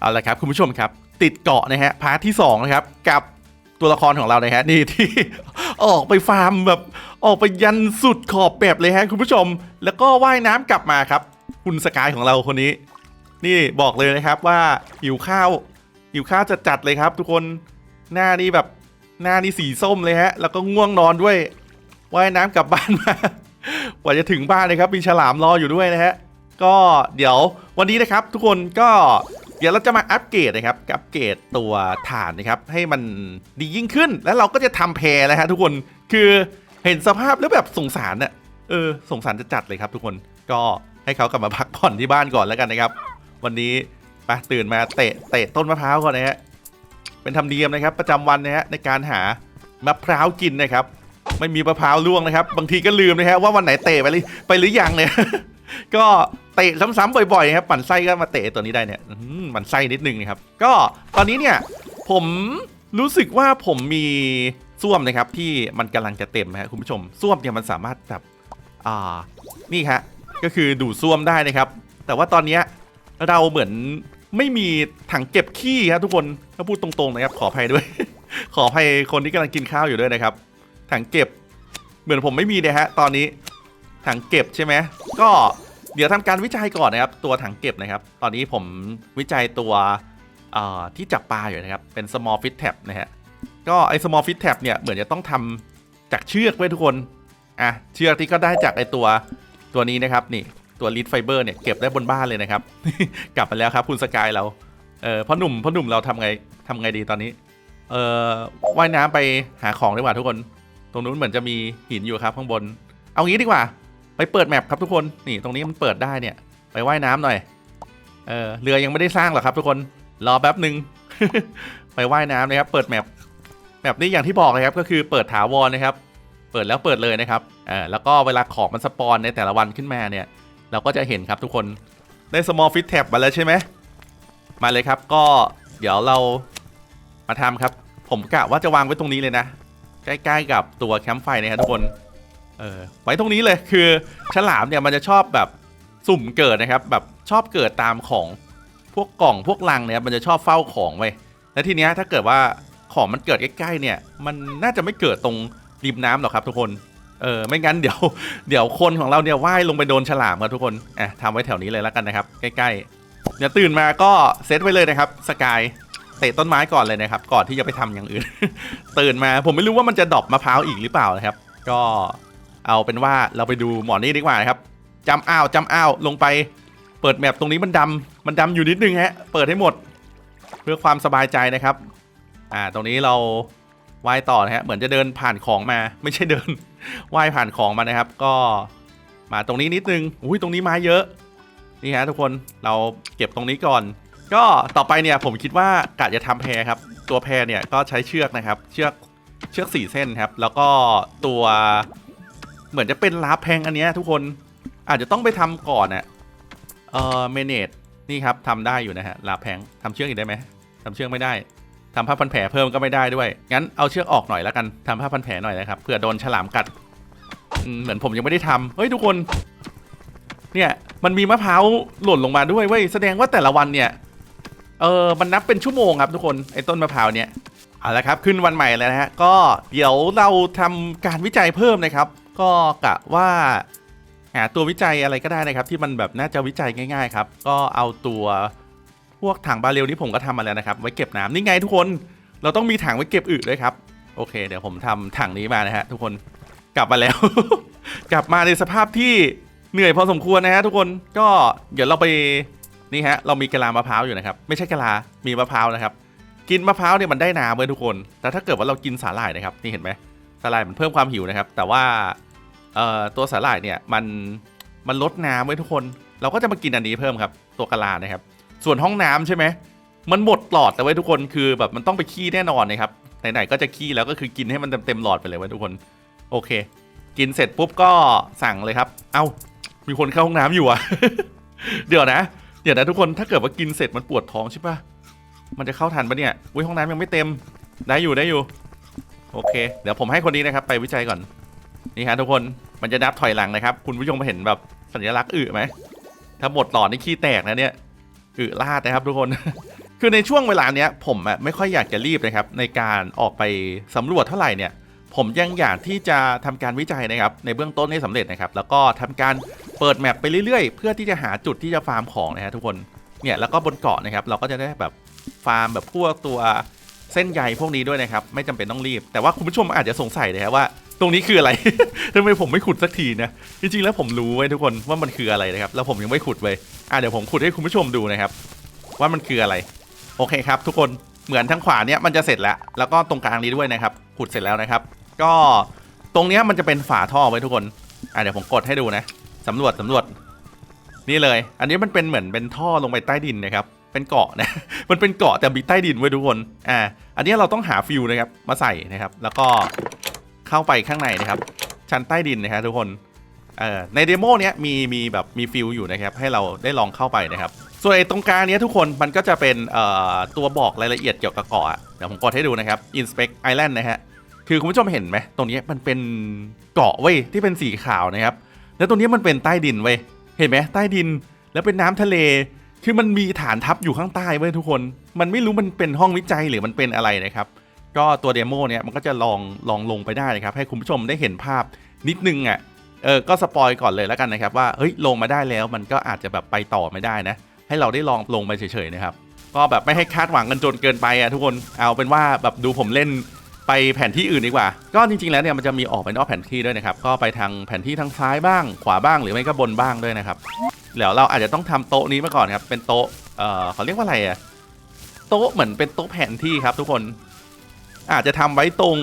เอาละครับคุณผู้ชมครับติดเกาะนะฮะพาร์ทที่2นะครับกับตัวละครของเรานะฮะนี่ที่ออกไปฟาร์มแบบออกไปยันสุดขอบแบบเลยฮะคุณผู้ชม แล้วก็ว่ายน้ำกลับมาครับคุณสกายของเราคนนี้ นี่บอกเลยนะครับว่าหิวข้าวหิวข้าวจะจัดเลยครับ ทุกคนหน้านี่แบบหน้านี่สีส้มเลยฮะ แล้วก็ง่วงนอนด้วยว่ายน้ำกลับบ้านมากว่าจะถึงบ้านเลยครับมีฉลามรออยู่ด้วยนะฮะก็เดี๋ยววันนี้นะครับทุกคนก็ เดี๋ยวเราจะมาอัปเกรดนะครับ อัปเกรดตัวฐานนะครับ ให้มันดียิ่งขึ้น แล้วเราก็จะทำแพรแล้วฮะทุกคน คือเห็นสภาพแล้วแบบสงสารเนี่ยเออ สงสารจะจัดเลยครับทุกคน ก็ให้เขากลับมาพักผ่อนที่บ้านก่อนแล้วกันนะครับ วันนี้ไปตื่นมาเตะ เตะต้นมะพร้าวก่อนนะฮะ เป็นธรรมเนียมนะครับ ประจำวันนะฮะในการหามะพร้าวกินนะครับ ไม่มีมะพร้าวล่วงนะครับ บางทีก็ลืมนะฮะว่าวันไหนเตะไปหรือไปหรือยังเนี่ย ก็ ตะซ้ำๆบ่อยๆครับปั่นไส้ก็มาเตะตัวนี้ได้เนี่ยหมันไส้นิดนึงนะครับ ก็ตอนนี้เนี่ยผมรู้สึกว่าผมมีส้วมนะครับที่มันกำลังจะเต็มนะฮะคุณผู้ชมส้วมเนี่ยมันสามารถแบบอ่านี่ฮะก็คือดูดส้วมได้นะครับ แต่ว่าตอนเนี้ยเราเหมือนไม่มีถังเก็บขี้ครับทุกคนถ้าพูดตรงๆนะครับขออภัยด้วย ขออภัยคนที่กำลังกินข้าวอยู่ด้วยนะครับ ถังเก็บเหมือนผมไม่มีเลยฮะตอนนี้ถังเก็บใช่ไหมก็ เดี๋ยวทำการวิจัยก่อนนะครับ ตัวถังเก็บนะครับ ตอนนี้ผมวิจัยตัวที่จับปลาอยู่นะครับ เป็น small fit tab นะฮะก็ไอ้ small fit tab เนี่ยเหมือนจะต้องทำจากเชือกไว้ทุกคนอะเชือกที่ก็ได้จากไอ้ตัวตัวนี้นะครับนี่ตัว lead fiber เนี่ยเก็บได้บนบ้านเลยนะครับ กลับมาแล้วครับคุณสกายเราเออพ่อหนุ่มพ่อหนุ่มเราทำไงทำไงดีตอนนี้ เออว่ายน้ำไปหาของดีกว่าทุกคน ตรงนู้นเหมือนจะมีหินอยู่ครับข้างบน เอางี้ดีกว่า ไปเปิดแมปครับทุกคนนี่ตรงนี้มันเปิดได้เนี่ย ไปว่ายน้ำหน่อยเออเรือยังไม่ได้สร้างหรอกครับ ทุกคนรอแป๊บหนึ่งไปว่ายน้ำนะครับ เปิดแมปแมปนี้อย่างที่บอกเลยครับก็คือเปิดถาวรนะครับ เปิดแล้วเปิดเลยนะครับเออแล้วก็เวลาของมันสปอนในแต่ละวันขึ้นมาเนี่ย เราก็จะเห็นครับทุกคนได้ small fit tab มาแล้วใช่ไหมมาเลยครับก็เดี๋ยวเรามาทำครับ ผมกะว่าจะวางไว้ตรงนี้เลยนะ ใกล้ๆกับตัวแคมป์ไฟนะครับทุกคน เออไว้ตรงนี้เลยคือฉลามเนี่ยมันจะชอบแบบสุ่มเกิดนะครับ แบบชอบเกิดตามของพวกกล่องพวกลังเนี่ยมันจะชอบเฝ้าของไว้แล้วทีเนี้ยถ้าเกิดว่าของมันเกิดใกล้ๆเนี่ย มันน่าจะไม่เกิดตรงริมน้ำหรอกครับทุกคนเออไม่งั้นเดี๋ยวเดี๋ยวคนของเราเนี่ยว่ายลงไปโดนฉลามครับทุกคนอะทำไว้แถวนี้เลยแล้วกันนะครับ ใกล้ๆเดี๋ยวตื่นมาก็เซตไว้เลยนะครับสกายเตะต้นไม้ก่อนเลยนะครับ ก่อนที่จะไปทำอย่างอื่น ตื่นมาผมไม่รู้ว่ามันจะดรอปมะพร้าวอีกหรือเปล่านะครับ ก็ เอาเป็นว่าเราไปดูหมอนี่ดีกว่านะครับจำอ้าวจำอ้าวลงไป เปิดแมปตรงนี้มันดำมันดำอยู่นิดนึงฮะเปิดให้หมด เพื่อความสบายใจนะครับ อ่าตรงนี้เราว่ายต่อนะฮะเหมือนจะเดินผ่านของมา ไม่ใช่เดินว่ายผ่านของมานะครับ ก็มาตรงนี้นิดนึงอุ้ยตรงนี้ไม้เยอะนี่ฮะทุกคนเราเก็บตรงนี้ก่อน ก็ต่อไปเนี่ยผมคิดว่ากะจะทำแพรครับ ตัวแพรเนี่ยก็ใช้เชือกนะครับ เชือกเชือกสี่เส้นครับ แล้วก็ตัว เหมือนจะเป็นลาแพงอันเนี้ยทุกคนอาจจะต้องไปทำก่อนน่ะเอ่อเมเนจนี่ครับทำได้อยู่นะฮะลาแพงทำเชือกอีกได้ไหมทำเชือกไม่ได้ทำผ้าพันแผลเพิ่มก็ไม่ได้ด้วย งั้นเอาเชือกออกหน่อยแล้วกันทำผ้าพันแผลหน่อยนะครับเผื่อโดนฉลามกัดเหมือนผมยังไม่ได้ทำเฮ้ยทุกคน เนี่ยมันมีมะพร้าวหล่นลงมาด้วยเว้ยแสดงว่าแต่ละวันเนี่ยเออมันนับเป็นชั่วโมงครับทุกคนไอ้ต้นมะพร้าวเนี่ยเอาละครับขึ้นวันใหม่แล้วนะฮะก็เดี๋ยวเราทำการวิจัยเพิ่มนะครับ ก็กะว่าหาตัววิจัยอะไรก็ได้นะครับ ที่มันแบบน่าจะวิจัยง่าย ๆ ครับ ก็เอาตัวพวกถังบาเรลนี้ผมก็ทำมาแล้วนะครับ ไว้เก็บน้ำนี่ไงทุกคน เราต้องมีถังไว้เก็บอึด้วยครับ โอเค เดี๋ยวผมทำถังนี้มานะฮะทุกคนกลับมาแล้ว กลับมาในสภาพที่เหนื่อยพอสมควรนะฮะทุกคนก็เดี๋ยวเราไปนี่ฮะเรามีกะลามะพร้าวอยู่นะครับ ไม่ใช่กะลา มีมะพร้าวนะครับ กินมะพร้าวเนี่ยมันได้น้ำเลยทุกคน แต่ถ้าเกิดว่าเรากินสาหร่ายนะครับนี่เห็นไหมสาหร่ายมันเพิ่มความหิวนะครับ แต่ว่า ตัวสาหร่ายเนี่ยมันมันลดน้ำไว้ทุกคน เราก็จะมากินอันนี้เพิ่มครับ ตัวกะลานะครับ ส่วนห้องน้ำใช่ไหมมันหมดหลอดแต่ไว้ทุกคนคือแบบมันต้องไปขี้แน่นอนนะครับไหนๆก็จะขี้แล้วก็คือกินให้มันเต็มๆหลอดไปเลยไว้ทุกคน โอเค กินเสร็จปุ๊บก็สั่งเลยครับ เอ้ามีคนเข้าห้องน้ำอยู่อะเดี๋ยวนะเดี๋ยวนะทุกคนถ้าเกิดว่ากินเสร็จมันปวดท้องใช่ปะมันจะเข้าทันปะเนี่ยอุ้ยห้องน้ำยังไม่เต็มได้อยู่ได้อยู่ โอเค เดี๋ยวผมให้คนนี้นะครับ ไปวิจัยก่อน นี่ฮะทุกคนมันจะนับถอยหลังนะครับ คุณผู้ชมเห็นแบบสัญลักษณ์อึไหมถ้าหมดหลอดนี่ขี้แตกนะเนี่ยอึลาดนะครับทุกคน คือในช่วงเวลาเนี้ยผมอะไม่ค่อยอยากจะรีบนะครับ ในการออกไปสำรวจเท่าไหร่เนี่ย ผมยังอยากที่จะทำการวิจัยนะครับ ในเบื้องต้นให้สำเร็จนะครับ แล้วก็ทำการเปิดแมปไปเรื่อยๆ เพื่อที่จะหาจุดที่จะฟาร์มของนะฮะทุกคนเนี่ยแล้วก็บนเกาะนะครับ เราก็จะได้แบบฟาร์มแบบพวกตัวเส้นใยพวกนี้ด้วยนะครับ ไม่จำเป็นต้องรีบ แต่ว่าคุณผู้ชมอาจจะสงสัยนะครับว่า ตรงนี้คืออะไร ทำไมผมไม่ขุดสักทีนะ จริงๆแล้วผมรู้ไว้ทุกคนว่ามันคืออะไรนะครับ แล้วผมยังไม่ขุดไว้อะเดี๋ยวผมขุดให้คุณผู้ชมดูนะครับ ว่ามันคืออะไร โอเคครับ ทุกคน เหมือนทางขวาเนี้ยมันจะเสร็จแล้ว แล้วก็ตรงกลางนี้ด้วยนะครับ ขุดเสร็จแล้วนะครับ ก็ตรงนี้มันจะเป็นฝาท่อไว้ทุกคน อะเดี๋ยวผมกดให้ดูนะสำรวจสำรวจ นี่เลย อันนี้มันเป็นเหมือนเป็นท่อลงไปใต้ดินนะครับ เป็นเกาะนะ มันเป็นเกาะแต่มีใต้ดินไว้ทุกคน อ่า อันนี้เราต้องหาฟิวนะครับ มาใส่นะครับ แล้วก็ เข้าไปข้างในนะครับ ชั้นใต้ดินนะครับทุกคนในเดโมเนี้ยมีมีแบบมีฟิวอยู่นะครับให้เราได้ลองเข้าไปนะครับ ส่วนไอตรงกลางเนี้ยทุกคนมันก็จะเป็นตัวบอกรายละเอียดเกี่ยวกับเกาะเดี๋ยวผมกดให้ดูนะครับ Inspect Island นะฮะคือคุณผู้ชมเห็นไหมตรงนี้มันเป็นเกาะเว้ยที่เป็นสีขาวนะครับ แล้วตรงนี้มันเป็นใต้ดินเว้ยเห็นไหมใต้ดินแล้วเป็นน้ำทะเล คือมันมีฐานทัพอยู่ข้างใต้เว้ยทุกคน มันไม่รู้มันเป็นห้องวิจัยหรือมันเป็นอะไรนะครับ ก็ตัวเดโมเนี่ยมันก็จะลองลองลงไปได้นะครับ ให้คุณผู้ชมได้เห็นภาพนิดนึงอะเออก็สปอยก่อนเลยแล้วกันนะครับว่าเฮ้ยลงมาได้แล้วมันก็อาจจะแบบไปต่อไม่ได้นะ ให้เราได้ลองลงไปเฉยๆนะครับก็แบบไม่ให้คาดหวังกันจนเกินไปอะทุกคนเอาเป็นว่าแบบดูผมเล่นไปแผนที่อื่นดีกว่า ก็จริงๆแล้วเนี่ยมันจะมีออกไปนอกแผนที่ด้วยนะครับ ก็ไปทางแผนที่ทางซ้ายบ้าง ขวาบ้างหรือไม่ก็บนบ้างด้วยนะครับเดี๋ยวเราอาจจะต้องทำโต๊ะนี้มาก่อนครับเป็นโต๊ะเอ่อเขาเรียกว่าอะไรอะโต๊ะเหมือนเป็นโต๊ะแผนที่ครับทุกคน อาจจะทำไว้ตรง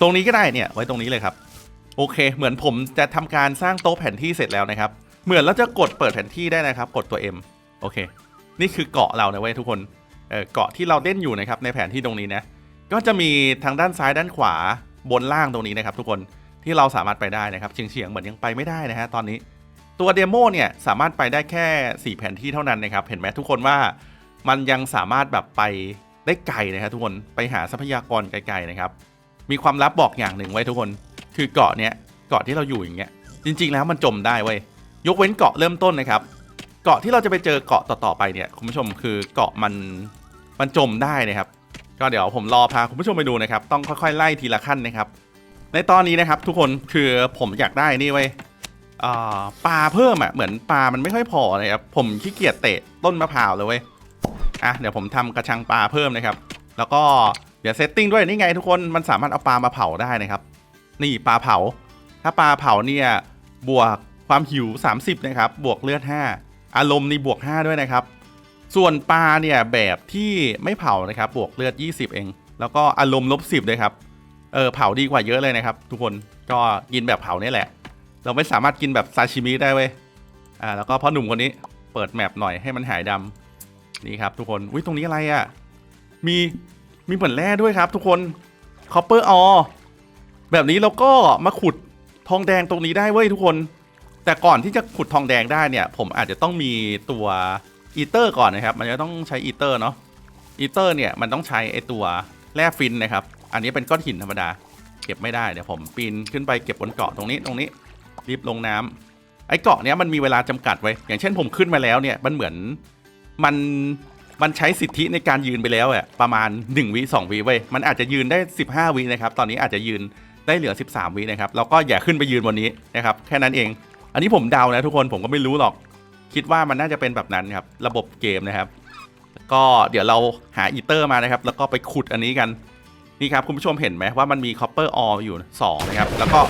ตรงนี้ก็ได้เนี่ยไว้ตรงนี้เลยครับ โอเค เหมือนผมจะทำการสร้างโต๊ะแผนที่เสร็จแล้วนะครับ เหมือนเราจะกดเปิดแผนที่ได้นะครับ กดตัว M โอเค นี่คือเกาะเรานะเว้ยทุกคนเออเกาะที่เราเล่นอยู่นะครับในแผนที่ตรงนี้นะก็จะมีทางด้านซ้ายด้านขวาบนล่างตรงนี้นะครับ ทุกคนที่เราสามารถไปได้นะครับเฉียงเฉียงๆเหมือนยังไปไม่ได้นะฮะตอนนี้ตัวเดโมเนี่ยสามารถไปได้แค่ 4 แผนที่เท่านั้นนะครับ เห็นไหมทุกคนว่ามันยังสามารถแบบไป ได้ไกลนะครับทุกคนไปหาทรัพยากรไกลๆนะครับ มีความลับบอกอย่างหนึ่งไว้ทุกคน คือเกาะเนี้ยเกาะที่เราอยู่อย่างเงี้ยจริง ๆ แล้วมันจมได้เว้ยยกเว้นเกาะเริ่มต้นนะครับ เกาะที่เราจะไปเจอเกาะต่อๆไปเนี่ยคุณผู้ชมคือเกาะมันมันจมได้นะครับ ก็เดี๋ยวผมรอพาคุณผู้ชมไปดูนะครับ ต้องค่อยๆไล่ทีละขั้นนะครับ ในตอนนี้นะครับ ทุกคนคือผมอยากได้นี่ไว้ยปลาเพิ่มอะเหมือนปลามันไม่ค่อยพอนะครับผมขี้เกียจเตะต้นมะพร้าวเลยเว้ย อะเดี๋ยวผมทำกระชังปลาเพิ่มนะครับ แล้วก็เดี๋ยวเซตติ้งด้วยนี่ไงทุกคนมันสามารถเอาปลามาเผาได้นะครับ นี่ปลาเผา ถ้าปลาเผาเนี่ยบวกความหิว 30 นะครับ บวกเลือด 5 อารมณ์นี่บวก 5 ด้วยนะครับ ส่วนปลาเนี่ยแบบที่ไม่เผานะครับ บวกเลือด 20 เอง แล้วก็อารมณ์ลบ 10ด้วยครับ เออเผาดีกว่าเยอะเลยนะครับ ทุกคนก็กินแบบเผาเนี่แหละ เราไม่สามารถกินแบบซาชิมิได้เว้ย อ่าแล้วก็พ่อหนุ่มคนนี้เปิดแมปหน่อยให้มันหายดำ นี่ครับทุกคนอุ้ยตรงนี้อะไรอะ่ะมีมีเหมือนแร่ด้วยครับ ทุกคนคอปเปอร์ออแบบนี้เราก็มาขุดทองแดงตรงนี้ได้เว้ยทุกคน แต่ก่อนที่จะขุดทองแดงได้เนี่ย ผมอาจจะต้องมีตัวอีเตอร์ก่อนนะครับ มันจะต้องใช้อีเตอร์เนาะอีเตอร์เนี่ยมันต้องใช้ไอตัวแร่ฟินนะครับ อันนี้เป็นก้อนหินธรรมดา เก็บไม่ได้เดี๋ยวผมปีนขึ้นไปเก็บบนเกาะตรงนี้ตรงนี้ รีบลงน้ำไอเกาะเนี้ยมันมีเวลาจำกัดไว้ อย่างเช่นผมขึ้นมาแล้วเนี่ยมันเหมือน มันมันใช้สิทธิในการยืนไปแล้วอะประมาณ 1วิ2วิเว้ยมันอาจจะยืนได้ 15วินะครับตอนนี้อาจจะยืนได้เหลือ 13วินะครับแล้วก็อย่าขึ้นไปยืนบนนี้นะครับแค่นั้นเอง อันนี้ผมเดานะทุกคนผมก็ไม่รู้หรอก คิดว่ามันน่าจะเป็นแบบนั้นครับระบบเกมนะครับ ก็เดี๋ยวเราหาอีเตอร์มานะครับ แล้วก็ไปขุดอันนี้กันนี่ครับคุณผู้ชมเห็นไหมว่ามันมีคอปเปอร์อออยู่สองนะครับแล้วก็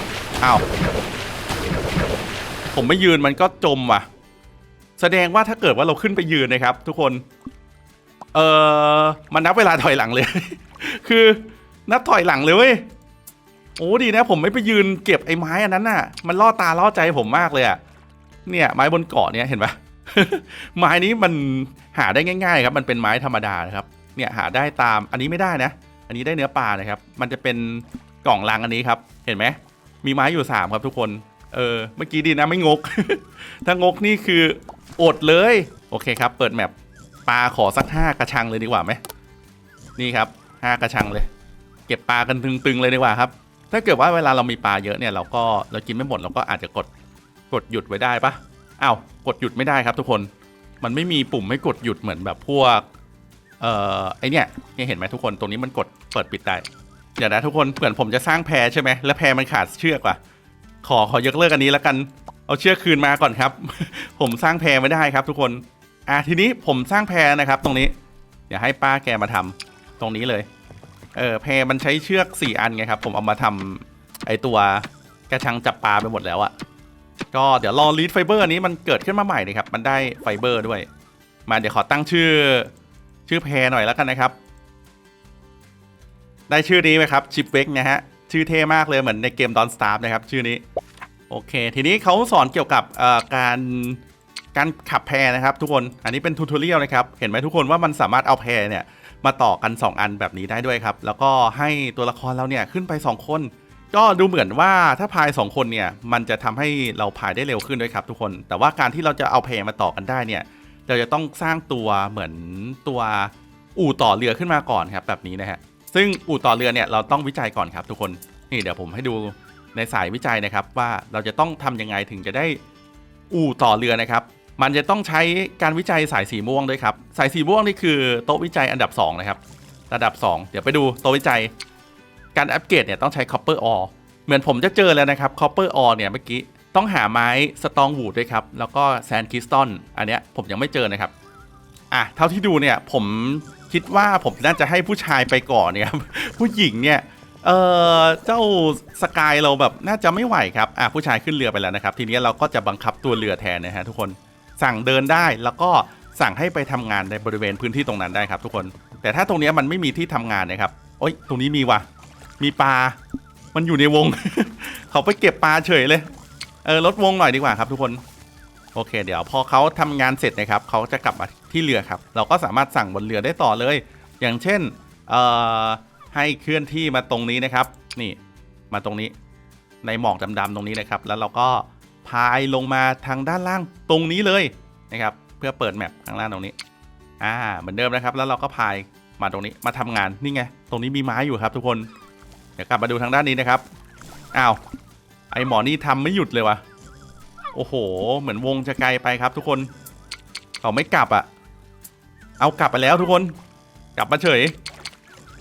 อ้าวผมไม่ยืนมันก็จมว่ะ แสดงว่าถ้าเกิดว่าเราขึ้นไปยืนนะครับ ทุกคน เออมันนับเวลาถอยหลังเลย คือนับถอยหลังเลยเว้ยโอ้ดีนะผมไม่ไปยืนเก็บไอ้ไม้อันนั้นน่ะ มันล่อตาล่อใจผมมากเลยอะเนี่ยไม้บนเกาะเนี่ยเห็นปะไม้นี้มันหาได้ง่าย ๆ ครับ มันเป็นไม้ธรรมดานะครับ เนี่ยหาได้ตามอันนี้ไม่ได้นะ อันนี้ได้เนื้อปลานะครับ มันจะเป็นกล่องลังอันนี้ครับ เห็นไหมมีไม้อยู่สามครับทุกคน เออ เมื่อกี้ดีนะไม่งก ถ้างกนี่คือ อดเลย โอเคครับ เปิดแมปปลาขอสักห้ากระชังเลยดีกว่าไหมนี่ครับห้ากระชังเลย เก็บปลากันตึงๆเลยดีกว่าครับ ถ้าเกิดว่าเวลาเรามีปลาเยอะเนี่ยเราก็เรากินไม่หมดเราก็อาจจะกดกดหยุดไว้ได้ปะอ้าวกดหยุดไม่ได้ครับทุกคน มันไม่มีปุ่มให้กดหยุดเหมือนแบบพวก เอ่อไอเนี่ยเนี่เห็นไหมทุกคนตรงนี้มันกดเปิดปิดได้เดี๋ยวนะทุกคนเหมือนผมจะสร้างแพรใช่ไหมแล้วแพรมันขาดเชือกว่ะขอขอยกเลิกอันนี้แล้วกัน เอาเชือกคืนมาก่อนครับ ผมสร้างแพรไม่ได้ครับ ทุกคน อะทีนี้ผมสร้างแพรนะครับ ตรงนี้เดี๋ยวให้ป้าแกมาทำตรงนี้เลย เออแพรมันใช้เชือกสี่อันไงครับ ผมเอามาทำไอตัวกระชังจับปลาไปหมดแล้วอะก็เดี๋ยวรอลีดไฟเบอร์นนี้มันเกิดขึ้นมาใหม่นะครับ มันได้ไฟเบอร์ด้วย มาเดี๋ยวขอตั้งชื่อชื่อแพรหน่อยแล้วกันนะครับ ได้ชื่อนี้ไหมครับชิปเวกนะฮะชื่อเท่มากเลยเหมือนในเกมดอนสตาร์นะครับ ชื่อนี้ โอเค ทีนี้เขาสอนเกี่ยวกับการการขับแพรนะครับ ทุกคน อันนี้เป็นทูทอเรียลนะครับ เห็นไหมทุกคนว่ามันสามารถเอาแพรเนี่ยมาต่อกัน 2 อันแบบนี้ได้ด้วยครับ แล้วก็ให้ตัวละครเราเนี่ยขึ้นไป 2 คน ก็ดูเหมือนว่าถ้าพาย 2 คนเนี่ยมันจะทำให้เราพายได้เร็วขึ้นด้วยครับ ทุกคน แต่ว่าการที่เราจะเอาแพรมาต่อกันได้เนี่ย เราจะต้องสร้างตัวเหมือนตัวอู่ต่อเรือขึ้นมาก่อนครับแบบนี้นะฮะ ซึ่งอู่ต่อเรือเนี่ยเราต้องวิจัยก่อนครับทุกคน นี่เดี๋ยวผมให้ดู ในสายวิจัยนะครับว่าเราจะต้องทำยังไงถึงจะได้อู่ต่อเรือนะครับ มันจะต้องใช้การวิจัยสายสีม่วงด้วยครับ สายสีม่วงนี่คือโต๊ะวิจัยอันดับ 2 นะครับ ระดับ 2 เดี๋ยวไปดูโต๊ะวิจัย การอัปเกรดเนี่ยต้องใช้ copper ore เหมือนผมจะเจอแล้วนะครับ copper ore เนี่ยเมื่อกี้ต้องหาไม้สตองวูดด้วยครับ แล้วก็แซนคิสตัลอันเนี้ยผมยังไม่เจอนะครับอะเท่าที่ดูเนี่ยผมคิดว่าผมน่าจะให้ผู้ชายไปก่อนเนี่ยครับผู้หญิงเนี่ย เออเจ้าสกายเราแบบน่าจะไม่ไหวครับอะผู้ชายขึ้นเรือไปแล้วนะครับ ทีนี้เราก็จะบังคับตัวเรือแทนนะฮะทุกคนสั่งเดินได้แล้วก็สั่งให้ไปทำงานในบริเวณพื้นที่ตรงนั้นได้ครับ ทุกคน แต่ถ้าตรงนี้มันไม่มีที่ทำงานนะครับโอ๊ยตรงนี้มีวะมีปลา มันอยู่ในวง เขาไปเก็บปลาเฉยเลยเออลดวงหน่อยดีกว่าครับ ทุกคนโอเค เดี๋ยวพอเขาทำงานเสร็จนะครับเขาจะกลับมาที่เรือครับ เราก็สามารถสั่งบนเรือได้ต่อเลย อย่างเช่นเอ่อ ให้เคลื่อนที่มาตรงนี้นะครับ นี่มาตรงนี้ในหมอกดำๆตรงนี้นะครับ แล้วเราก็พายลงมาทางด้านล่างตรงนี้เลยนะครับ เพื่อเปิดแมปข้างล่างตรงนี้ อ่า เหมือนเดิมนะครับ แล้วเราก็พายมาตรงนี้มาทำงานนี่ไง ตรงนี้มีไม้อยู่ครับ ทุกคน เดี๋ยวกลับมาดูทางด้านนี้นะครับ อ้าว ไอหมอนี่ทำไม่หยุดเลยวะโอ้โห เหมือนวงจะไกลไปครับ ทุกคน เขาไม่กลับอะ่ะเอากลับไปแล้วทุกคน กลับมาเฉย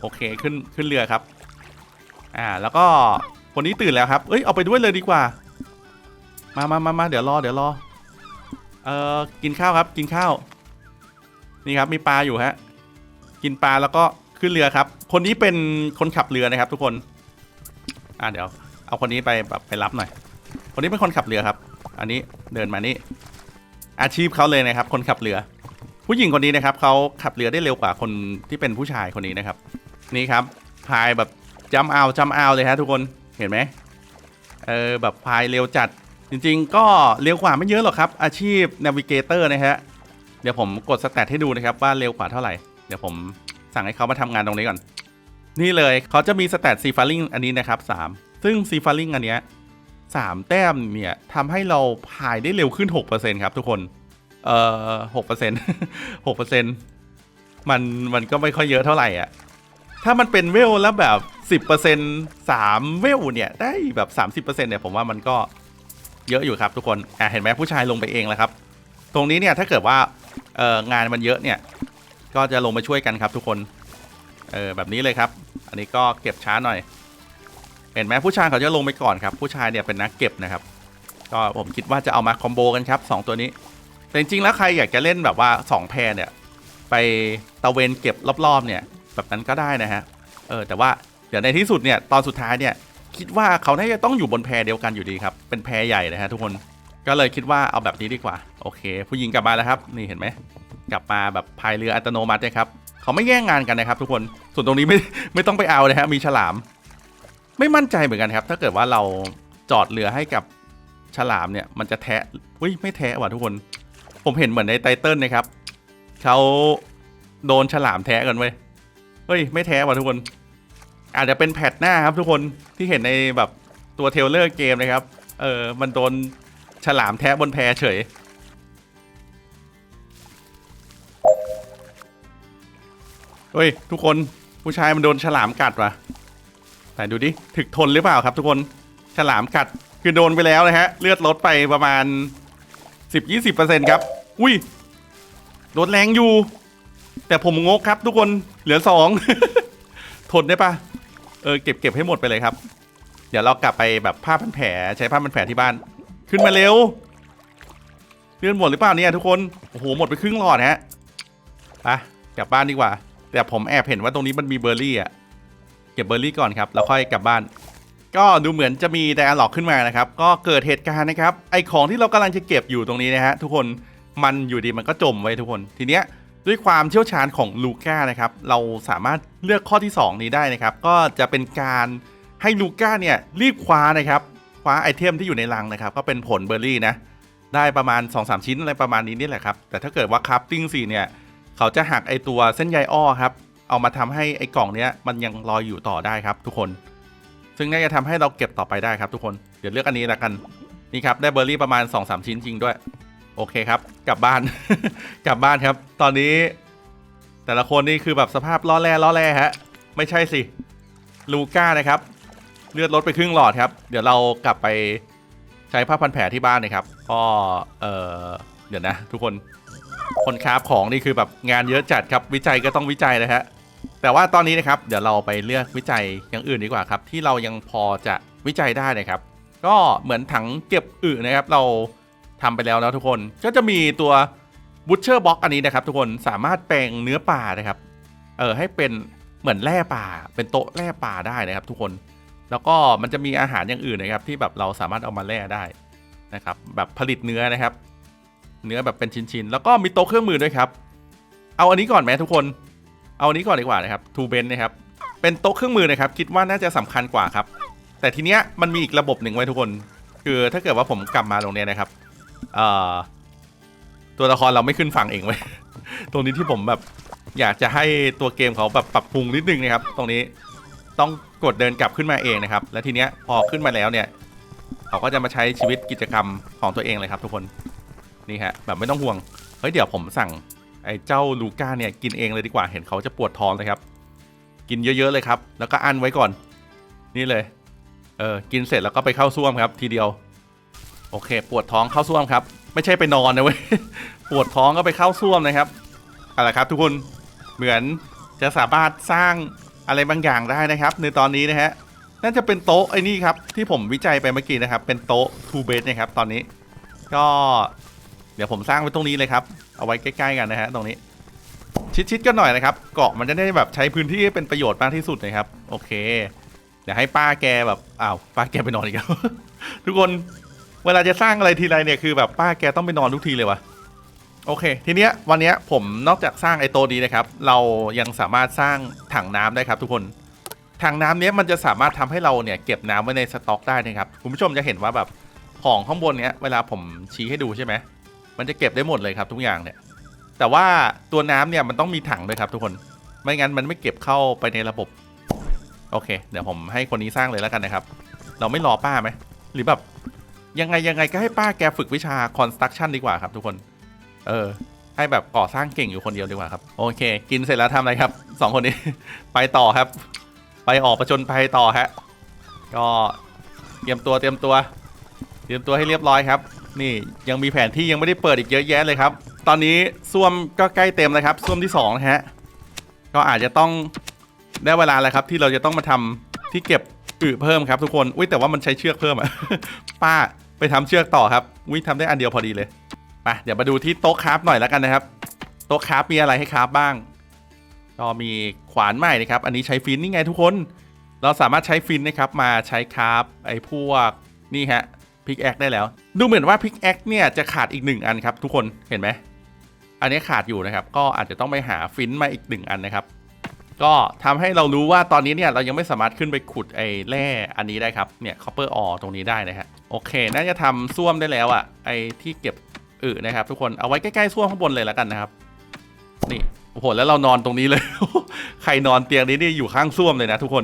โอเคขึ้นขึ้นเรือครับ อ่าแล้วก็คนนี้ตื่นแล้วครับ เอ้ยเอาไปด้วยเลยดีกว่า มามามามาเดี๋ยวรอเดี๋ยวรอ เอ่อกินข้าวครับกินข้าว นี่ครับมีปลาอยู่ฮะ กินปลาแล้วก็ขึ้นเรือครับ คนนี้เป็นคนขับเรือนะครับ ทุกคน อ่าเดี๋ยว เอาคนนี้ไปแบบไปรับหน่อย คนนี้เป็นคนขับเรือครับ อันนี้เดินมานี่ อาชีพเขาเลยนะครับ คนขับเรือ ผู้หญิงคนนี้นะครับเขาขับเรือได้เร็วกว่าคนที่เป็นผู้ชายคนนี้นะครับ นี่ครับพายแบบจำเอาจำเอาเลยฮะทุกคนเห็นไหมเออแบบพายเร็วจัดจริง ๆ ก็เร็วกว่าไม่เยอะหรอกครับ อาชีพนาวิเกเตอร์นะฮะเดี๋ยวผมกดสแตทให้ดูนะครับว่าเร็วกว่าเท่าไหร่เดี๋ยวผมสั่งให้เขามาทำงานตรงนี้ก่อน นี่เลยเขาจะมีสแตทซีฟาริงอันนี้นะครับ3ซึ่งซีฟาริงอันเนี้ยสามแต้มเนี่ยทำให้เราพายได้เร็วขึ้น 6%ครับทุกคน เอ่อหกเปอร์เซ็นต์หกเปอร์เซ็นต์มันมันก็ไม่ค่อยเยอะเท่าไหร่อะ ถ้ามันเป็นเวลแล้วแบบสิบเปอร์เซ็นต์สามเวลเนี่ย ได้แบบสามสิบเปอร์เซ็นต์เนี่ยผมว่ามันก็เยอะอยู่ครับทุกคน อะเห็นไหมผู้ชายลงไปเองแล้วครับ ตรงนี้เนี่ยถ้าเกิดว่าเอองานมันเยอะเนี่ย ก็จะลงมาช่วยกันครับทุกคน เออแบบนี้เลยครับ อันนี้ก็เก็บช้าหน่อย เห็นไหมผู้ชายเขาจะลงไปก่อนครับ ผู้ชายเนี่ยเป็นนักเก็บนะครับ ก็ผมคิดว่าจะเอามาคอมโบกันครับสองตัวนี้ แต่จริงๆแล้วใครอยากจะเล่นแบบว่า 2 แพรเนี่ย ไปตะเวนเก็บรอบๆเนี่ย แบบนั้นก็ได้นะฮะ เออแต่ว่าเดี๋ยวในที่สุดเนี่ยตอนสุดท้ายเนี่ยคิดว่าเขาน่าจะต้องอยู่บนแพเดียวกันอยู่ดีครับ เป็นแพใหญ่นะฮะทุกคน ก็เลยคิดว่าเอาแบบนี้ดีกว่า โอเค ผู้หญิงกลับมาแล้วครับ นี่เห็นไหม กลับมาแบบพายเรืออัตโนมัตินะครับ เขาไม่แย่งงานกันนะครับ ทุกคน ส่วนตรงนี้ไม่ไม่ต้องไปเอาเลยฮะ มีฉลาม ไม่มั่นใจเหมือนกันครับ ถ้าเกิดว่าเราจอดเรือให้กับฉลามเนี่ย มันจะแทะอุ้ยไม่แทะว่ะทุกคน ผมเห็นเหมือนในไตเติลนะครับ เขาโดนฉลามแทะกันเว้ย เฮ้ย ไม่แท้ว่ะทุกคน อาจจะเป็นแพทหน้าครับทุกคนที่เห็นในแบบตัวเทเลอร์เกมนะครับ เออ มันโดนฉลามแทะบนแพเฉย เฮ้ย ทุกคนผู้ชายมันโดนฉลามกัดว่ะแต่ดูดิ ถึกทนหรือเปล่าครับทุกคน ฉลามกัด คือโดนไปแล้วนะฮะ เลือดลดไปประมาณ 10-20%ครับ อุ้ยโดแรงอยู่ แต่ผมงกครับทุกคนเหลือสอง ทนได้ปะเออเก็บเก็บให้หมดไปเลยครับ เดี๋ยวเรากลับไปแบบผ้าพันแผลใช้ผ้าพันแผลที่บ้าน ขึ้นมาเร็วเลื่อนหมดหรือเปล่าเนี่ยทุกคนโอ้โหหมดไปครึ่งหลอดฮะไปกลับบ้านดีกว่า แต่ผมแอบเห็นว่าตรงนี้มันมีเบอร์รี่อะเก็บเบอร์รี่ก่อนครับแล้วค่อยกลับบ้าน ก็ดูเหมือนจะมีไดอะล็อกขึ้นมานะครับ ก็เกิดเหตุการณ์นะครับไอของที่เรากำลังจะเก็บอยู่ตรงนี้นะฮะทุกคนมันอยู่ดีมันก็จมไว้ทุกคนทีเนี้ย ด้วยความเชี่ยวชาญของลูก้านะครับ เราสามารถเลือกข้อที่ 2 นี้ได้นะครับ ก็จะเป็นการให้ลูก้าเนี่ยรีบคว้านะครับ คว้าไอเทมที่อยู่ในรังนะครับ ก็เป็นผลเบอร์รี่นะ ได้ประมาณ 2-3 ชิ้นอะไรประมาณนี้นี่แหละครับ แต่ถ้าเกิดว่าคัพติ้งสี่เนี่ย เขาจะหักไอตัวเส้นใยอ้อครับ เอามาทำให้ไอกล่องเนี้ยมันยังลอยอยู่ต่อได้ครับ ทุกคน ซึ่งน่าจะทำให้เราเก็บต่อไปได้ครับ ทุกคน เดี๋ยวเลือกอันนี้ละกัน นี่ครับ ได้เบอร์รี่ประมาณ 2-3 ชิ้นจริงด้วย โอเคครับ กลับบ้าน กลับบ้านครับ ตอนนี้ แต่ละคนนี่คือแบบสภาพล้อแร่ล้อแร่ฮะ ไม่ใช่สิ ลูก้านะครับ เลือดลดไปครึ่งหลอดครับ เดี๋ยวเรากลับไปใช้ผ้าพันแผลที่บ้านนะครับ ก็เออเดี๋ยวนะ ทุกคน คนคราฟของนี่คือแบบงานเยอะจัดครับ วิจัยก็ต้องวิจัยนะฮะ แต่ว่าตอนนี้นะครับ เดี๋ยวเราไปเลือกวิจัยอย่างอื่นดีกว่าครับ ที่เรายังพอจะวิจัยได้นะครับ ก็เหมือนถังเก็บอึนะครับ เรา ทำไปแล้วนะทุกคนก็จะมีตัว Butcher Box อันนี้นะครับทุกคนสามารถแปลงเนื้อปลานะครับเออให้เป็นเหมือนแร่ป่าเป็นโต๊ะแร่ป่าได้นะครับ ทุกคนแล้วก็มันจะมีอาหารอย่างอื่นนะครับ ที่แบบเราสามารถเอามาแร่ได้นะครับ แบบผลิตเนื้อนะครับ เนื้อแบบเป็นชิ้นๆแล้วก็มีโต๊ะเครื่องมือด้วยครับ เอาอันนี้ก่อนไหมทุกคน เอาอันนี้ก่อนดีกว่านะครับทูเบนนะครับเป็นโต๊ะเครื่องมือนะครับ คิดว่าน่าจะสำคัญกว่าครับ แต่ทีเนี้ยมันมีอีกระบบหนึ่งไว้ทุกคน คือถ้าเกิดว่าผมกลับมาตรงเนี้ยนะครับ ตัวละครเราไม่ขึ้นฝั่งเองไว้ตรงนี้ที่ผมแบบอยากจะให้ตัวเกมเขาแบบปรับปรุงนิดนึงนะครับ ตรงนี้ต้องกดเดินกลับขึ้นมาเองนะครับ และทีเนี้ยพอขึ้นมาแล้วเนี่ย เขาก็จะมาใช้ชีวิตกิจกรรมของตัวเองเลยครับ ทุกคนนี่ฮะแบบไม่ต้องห่วงเฮ้ยเดี๋ยวผมสั่งไอ้เจ้าลูก้าเนี่ยกินเองเลยดีกว่าเห็นเขาจะปวดท้องเลยครับ กินเยอะๆเลยครับ แล้วก็อั้นไว้ก่อน นี่เลยเออกินเสร็จแล้วก็ไปเข้าซ่วมครับ ทีเดียว โอเค ปวดท้องเข้าซ่วมครับ ไม่ใช่ไปนอนนะเว้ย ปวดท้องก็ไปเข้าซ่วมนะครับเอาละครับ ทุกคน เหมือนจะสามารถสร้างอะไรบางอย่างได้นะครับ ในตอนนี้นะฮะ น่าจะเป็นโต๊ะไอ้นี่ครับ ที่ผมวิจัยไปเมื่อกี้นะครับ เป็นโต๊ะทูเบสนะครับ ตอนนี้ ก็เดี๋ยวผมสร้างไว้ตรงนี้เลยครับ เอาไว้ใกล้ๆกันนะฮะตรงนี้ ชิดๆกันหน่อยนะครับ เกาะมันจะได้แบบใช้พื้นที่ให้เป็นประโยชน์มากที่สุดนะครับ โอเค เดี๋ยวให้ป้าแกแบบ อ้าว ป้าแกไปนอนอีกแล้ว ทุกคน เวลาจะสร้างอะไรทีไรเนี่ยคือแบบป้าแกต้องไปนอนทุกทีเลยวะโอเค ทีเนี้ยวันเนี้ยผมนอกจากสร้างไอโตนี้นะครับ เรายังสามารถสร้างถังน้ำได้ครับ ทุกคนถังน้ำเนี้ยมันจะสามารถทำให้เราเนี่ยเก็บน้ำไว้ในสต็อกได้นะครับคุณผู้ชมจะเห็นว่าแบบของข้างบนเนี้ยเวลาผมชี้ให้ดูใช่ไหมมันจะเก็บได้หมดเลยครับทุกอย่างเนี่ย แต่ว่าตัวน้ำเนี่ยมันต้องมีถังด้วยครับทุกคนไม่งั้นมันไม่เก็บเข้าไปในระบบ โอเค เดี๋ยวผมให้คนนี้สร้างเลยแล้วกันนะครับ เราไม่รอป้าไหมหรือแบบ ยังไงยังไงก็ให้ป้าแกฝึกวิชา construction ดีกว่าครับทุกคน เออ ให้แบบก่อสร้างเก่งอยู่คนเดียวดีกว่าครับ โอเค กินเสร็จแล้วทำอะไรครับสองคนนี้ ไปต่อครับ ไปออกประจนภัยต่อฮะ ก็เตรียมตัวเตรียมตัว เตรียมตัวให้เรียบร้อยครับ นี่ยังมีแผนที่ยังไม่ได้เปิดอีกเยอะแยะเลยครับ ตอนนี้ส้วมก็ใกล้เต็มแล้วครับส้วมที่สองนะฮะ ก็อาจจะต้องได้เวลาแล้วครับ ที่เราจะต้องมาทำที่เก็บอึเพิ่มครับทุกคน อุ้ยแต่ว่ามันใช้เชือกเพิ่มอะ ป้า ไปทำเชือกต่อครับอุ้ยทำได้อันเดียวพอดีเลยไปเดี๋ยวมาดูที่โต๊ะคราฟหน่อยแล้วกันนะครับ โต๊ะคราฟมีอะไรให้คราฟบ้างก็มีขวานใหม่นะครับ อันนี้ใช้ฟินนี่ไงทุกคน เราสามารถใช้ฟินนะครับมาใช้คราฟไอ้พวกนี่ฮะพิกแอคได้แล้ว ดูเหมือนว่าพิกแอคเนี่ยจะขาดอีกหนึ่งอันครับทุกคนเห็นไหมอันนี้ขาดอยู่นะครับ ก็อาจจะต้องไปหาฟินมาอีกหนึ่งอันนะครับ ก็ทำให้เรารู้ว่าตอนนี้เนี่ยเรายังไม่สามารถขึ้นไปขุดไอ้แร่อันนี้ได้ครับ เนี่ยคอปเปอร์ออตรงนี้ได้นะฮะโอเค น่าจะทำซ่วมได้แล้วอะ่ะไอ้ที่เก็บอึนะครับทุกคนเอาไว้ใกล้ๆซ่วมข้างบนเลยแล้วกันนะครับ นี่โอ้โหแล้วเรานอนตรงนี้เลย ใครนอนเตียงนี้นี่อยู่ข้างซ่วมเลยนะทุกคน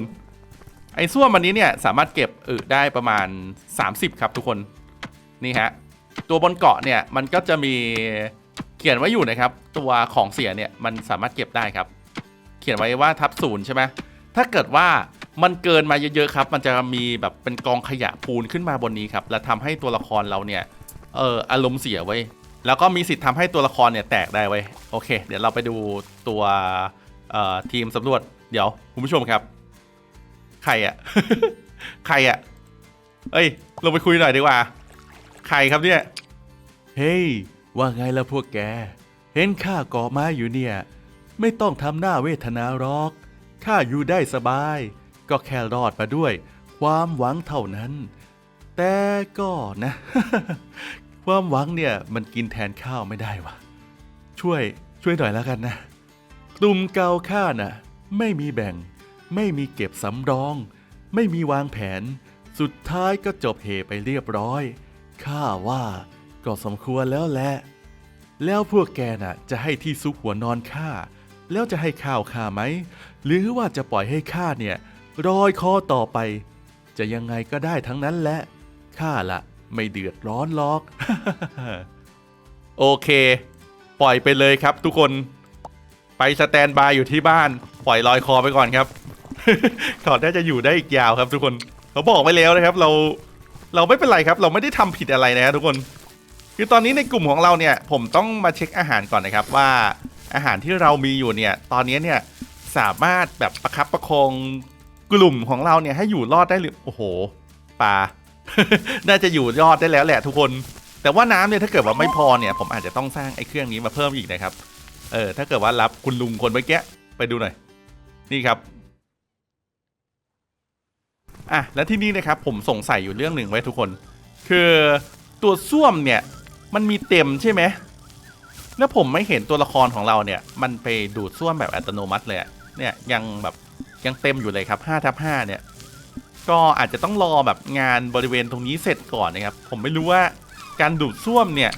ไอ้ส้วมอันนี้เนี่ยสามารถเก็บอึได้ประมาณ 30 ครับทุกคนนี่ฮะตัวบนเกาะเนี่ยมันก็จะมีเขียนไว้อยู่นะครับ ตัวของเสียเนี่ยมันสามารถเก็บได้ครับ เขียนไว้ว่าทับศูนย์ใช่ไหมถ้าเกิดว่ามันเกินมาเยอะๆครับ มันจะมีแบบเป็นกองขยะปูนขึ้นมาบนนี้ครับ และทำให้ตัวละครเราเนี่ยเอออารมณ์เสียไว้ แล้วก็มีสิทธิ์ทำให้ตัวละครเนี่ยแตกได้ไว้โอเค เดี๋ยวเราไปดูตัวเอ่อทีมสำรวจเดี๋ยวคุณผู้ชมครับ ใครอะใครอะเอ้ยลงไปคุยหน่อยดีกว่า ใครครับเนี่ย เฮ้ย ว่าไงล่ะพวกแก เห็นข้าเกาะไม้อยู่เนี่ย ไม่ต้องทำหน้าเวทนาหรอก ข้าอยู่ได้สบาย ก็แค่รอดมาด้วย ความหวังเท่านั้น แต่ก็นะ ความหวังเนี่ยมันกินแทนข้าวไม่ได้วะช่วยช่วยหน่อยแล้วกันนะ กลุ่มเกาข้าน่ะ ไม่มีแบ่ง ไม่มีเก็บสำรอง ไม่มีวางแผน สุดท้ายก็จบเหไปเรียบร้อย ข้าว่าก็สมควรแล้วแหละ แล้วพวกแกน่ะ จะให้ที่ซุกหัวนอนข้า แล้วจะให้ข้าวข้าไหม หรือว่าจะปล่อยให้ข้าเนี่ยรอยคอต่อไป จะยังไงก็ได้ทั้งนั้นแหละ ข้าละไม่เดือดร้อนหรอก โอเค ปล่อยไปเลยครับทุกคน ไปสแตนบายอยู่ที่บ้าน ปล่อยลอยคอไปก่อนครับก่อนน่าจะอยู่ได้อีกยาวครับ ทุกคน เขาบอกไปแล้วนะครับ เรา เราไม่เป็นไรครับ เราไม่ได้ทำผิดอะไรนะครับทุกคน คือตอนนี้ในกลุ่มของเราเนี่ย ผมต้องมาเช็คอาหารก่อนนะครับว่า อาหารที่เรามีอยู่เนี่ยตอนนี้เนี่ยสามารถแบบประคับประคองกลุ่มของเราเนี่ยให้อยู่รอดได้หรือโอ้โหปลาน่าจะอยู่รอดได้แล้วแหละทุกคน แต่ว่าน้ำเนี่ยถ้าเกิดว่าไม่พอเนี่ย ผมอาจจะต้องสร้างไอ้เครื่องนี้มาเพิ่มอีกนะครับ เออ ถ้าเกิดว่ารับคุณลุงคนเมื่อกี้ไปดูหน่อย นี่ครับอะแล้วที่นี่นะครับผมสงสัยอยู่เรื่องหนึ่งไว้ทุกคน คือตัวส้วมเนี่ยมันมีเต็มใช่ไหม แล้วผมไม่เห็นตัวละครของเราเนี่ย มันไปดูดส้วมแบบอัตโนมัติเลยเนี่ยยังแบบยังเต็มอยู่เลยครับ5ทับ5เนี่ย ก็อาจจะต้องรอแบบงานบริเวณตรงนี้เสร็จก่อนนะครับ ผมไม่รู้ว่าการดูดส้วมเนี่ย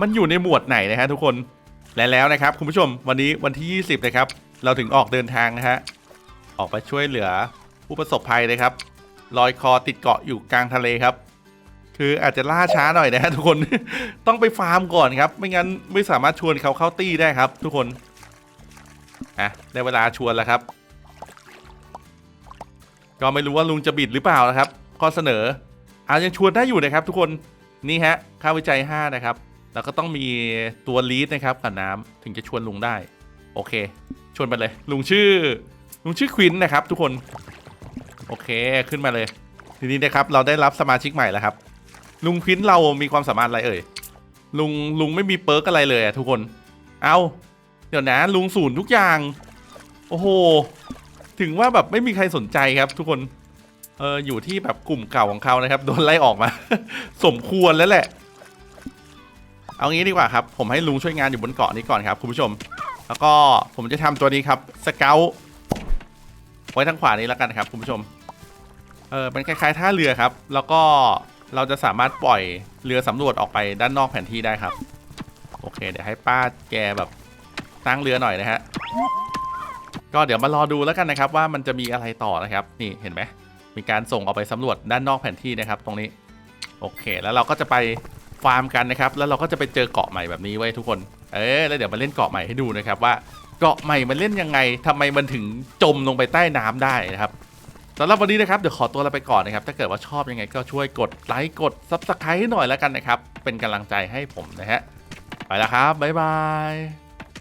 มันอยู่ในหมวดไหนนะฮะทุกคนและแล้วนะครับคุณผู้ชมวันนี้วันที่ 20 นะครับ เราถึงออกเดินทางนะฮะออกไปช่วยเหลือผู้ประสบภัยเลยครับลอยคอติดเกาะอยู่กลางทะเลครับ คืออาจจะล่าช้าหน่อยนะฮะทุกคน ต้องไปฟาร์มก่อนครับ ไม่งั้นไม่สามารถชวนเขาเข้าตี้ได้ครับ ทุกคน อะได้เวลาชวนแล้วครับ ก็ไม่รู้ว่าลุงจะบิดหรือเปล่านะครับ ข้อเสนออายังชวนได้อยู่นะครับ ทุกคน นี่ฮะ ค่าวิจัย 5 นะครับ แล้วก็ต้องมีตัวลีดนะครับกับน้ำถึงจะชวนลุงได้ โอเค ชวนไปเลย ลุงชื่อ ลุงชื่อควินนะครับ ทุกคน โอเค ขึ้นมาเลย ทีนี้นะครับ เราได้รับสมาชิกใหม่แล้วครับ ลุงควินเรามีความสามารถอะไรเอ่ย ลุงลุงไม่มีเปิร์กอะไรเลยอะทุกคน เอาเดี๋ยวนะ ลุงศูนย์ทุกอย่าง โอ้โห ถึงว่าแบบไม่มีใครสนใจครับ ทุกคน เอออยู่ที่แบบกลุ่มเก่าของเขานะครับ โดนไล่ออกมา สมควรแล้วแหละ เอางี้ดีกว่าครับ ผมให้ลุงช่วยงานอยู่บนเกาะนี้ก่อนครับคุณผู้ชม แล้วก็ผมจะทำตัวนี้ครับสเกลไว้ทางขวานี้แล้วกันครับคุณผู้ชม เออเป็นคล้ายๆท่าเรือครับ แล้วก็ เราจะสามารถปล่อยเรือสำรวจออกไปด้านนอกแผนที่ได้ครับ โอเค เดี๋ยวให้ป้าแกแบบตั้งเรือหน่อยนะฮะก็เดี๋ยวมารอดูแล้วกันนะครับ ว่ามันจะมีอะไรต่อนะครับ นี่เห็นไหมมีการส่งออกไปสำรวจด้านนอกแผนที่นะครับ ตรงนี้ โอเค แล้วเราก็จะไปฟาร์มกันนะครับ แล้วเราก็จะไปเจอเกาะใหม่แบบนี้ไว้ทุกคน เออแล้วเดี๋ยวมาเล่นเกาะใหม่ให้ดูนะครับว่าเกาะใหม่มันเล่นยังไงทำไมมันถึงจมลงไปใต้น้ำได้นะครับ สำหรับวันนี้นะครับเดี๋ยวขอตัวเราไปก่อนนะครับ ถ้าเกิดว่าชอบยังไงก็ช่วยกดไลค์กดซับสไครต์ให้หน่อยแล้วกันนะครับ เป็นกำลังใจให้ผมนะฮะ ไปแล้วครับ บ๊ายบาย